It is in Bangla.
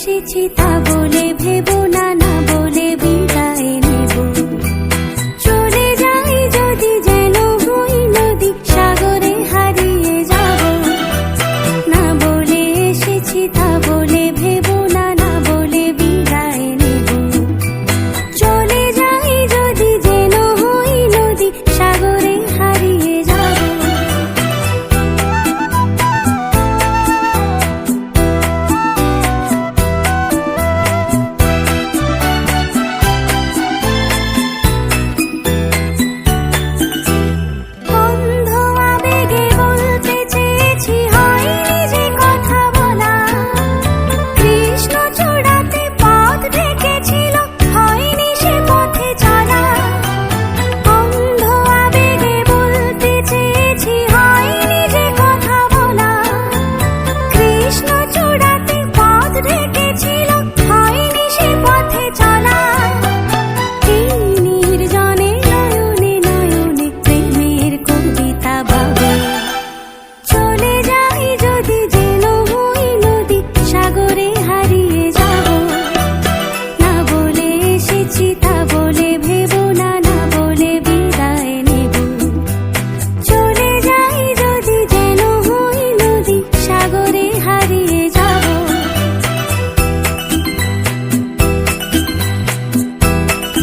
এসেছি তা বলে ভেবো না না বলে